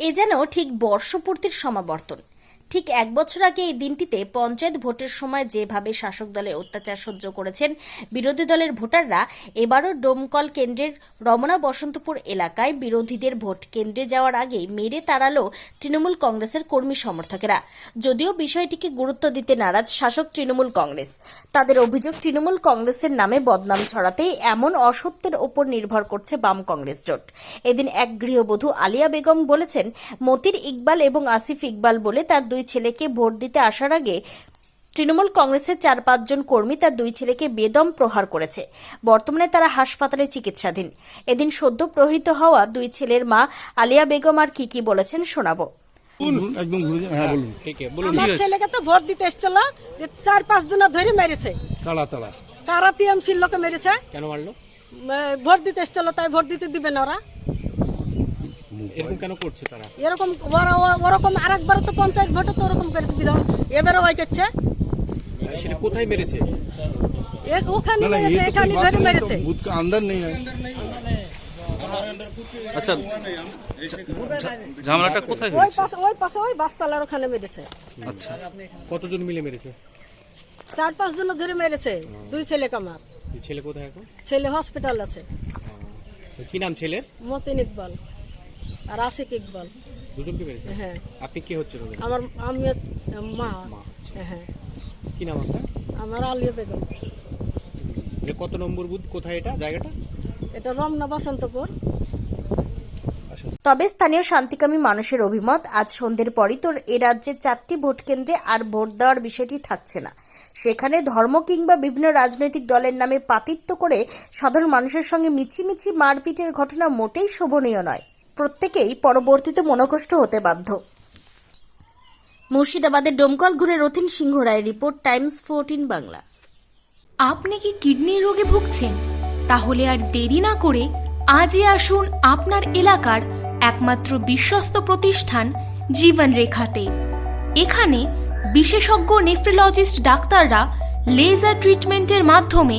এ যেন ঠিক বর্ষপূর্তির সমাবর্তন। ঠিক এক বছর আগে এই দিনটিতে পঞ্চায়েত ভোটের সময় যেভাবে শাসক দলের অত্যাচার সহ্য করেছেন, বিরোধী দলের ভোটাররা, এবারও ডোমকল কেন্দ্রের রমনা বসন্তপুর এলাকায় বিরোধীদের ভোট কেন্দ্রে যাওয়ার আগেই মেরে তাড়ালো তৃণমূল কংগ্রেসের কর্মী সমর্থকেরা। যদিও বিষয়টিকে গুরুত্ব দিতে নারাজ শাসক তৃণমূল কংগ্রেস। তাদের অভিযোগ, তৃণমূল কংগ্রেসের নামে বদনাম ছড়াতেই এমন অসত্যের ওপর নির্ভর করছে বাম কংগ্রেস জোট। এদিন এক গৃহবধূ আলিয়া বেগম বলেছেন, মতির ইকবাল এবং আসিফ ইকবাল বলে তার দুই ছেলেকে ভোট দিতে আসার আগে তৃণমূল কংগ্রেসের চার পাঁচজন কর্মী তার দুই ছেলেকে বেদম প্রহার করেছে। বর্তমানে তারা হাসপাতালে চিকিৎসাধীন। এদিন সদ্য প্রহৃত হওয়া দুই ছেলের মা আলিয়া বেগম আর কি কি বলেছেন শোনাবো। হ্যাঁ বলুন। ঠিক আছে বলুন। আমার ছেলেকে তো ভোট দিতে এসেছিল চার পাঁচ জন ধরে মেরেছে। তাড়া তাড়া কারা টিএমসির লোকে মেরেছে? কেন মারলো? ভোট দিতে এসেছিল তাই ভোট দিতে দিবে না ওরা। এরকম কেন করছে তারা এরকম ওরা ও- ওরকম আরেকবার তো পঞ্চায়েত ভোটে তো ওরকম করেছে বিধান এবারও ওই করছে সেটা কোথায় মেরেছে এ- ওখানে না না মেরেছে ये तो এখানে कोई बात ধরে नहीं तो মেরেছে बुद्ध का अंदर नहीं है আচ্ছা ঝা- ঝামেলাটা কোথায় ওই হয়েছে পাশে ওই পাশে ওই বাসতলার ওখানে মেরেছে আচ্ছা কতজন মিলে মেরেছে চার পাঁচ জন ধরে মেরেছে দুই ছেলেকে আমার এই ছেলে কোথায় এখন ছেলে হসপিটাল আছে কি নাম ছেলের মতিন ইকবাল আর আশিক ইকবাল। দুজনকে মেরেছে? হ্যাঁ। আপনি কি ওদের? আমার আমি মা। মা, আচ্ছা। হ্যাঁ। কি নাম আপনার? আমার আলিয়া বেগম। এটা কত নম্বর বুথ? কোথায় এটা? জায়গাটা? এটা রমনা বসন্তপুর। তবে স্থানীয় শান্তিকামী মানুষের অভিমত আজ সন্ধ্যের পরই তোর এ রাজ্যে চারটি ভোট কেন্দ্রে আর ভোট দেওয়ার বিষয়টি থাকছে না। সেখানে ধর্ম কিংবা বিভিন্ন রাজনৈতিক দলের নামে পাতিত্ব করে সাধারণ মানুষের সঙ্গে মিছিমিছি মারপিটের ঘটনা মোটেই শোভনীয় নয়। প্রত্যেকেই পরবর্তীতে মনকষ্ট হতে বাধ্য। মুর্শিদাবাদের ডোমকল ঘুরে Rathin Singha Roy report, Times fourteen Bangla. আপনি কি কিডনির রোগে ভুগছেন? তাহলে আর দেরি না করে আজই আসুন আপনার এলাকার একমাত্র বিশ্বস্ত প্রতিষ্ঠান জীবন রেখাতে এখানে বিশেষজ্ঞ নেফ্রোলজিস্ট ডাক্তাররা লেজার ট্রিটমেন্টের মাধ্যমে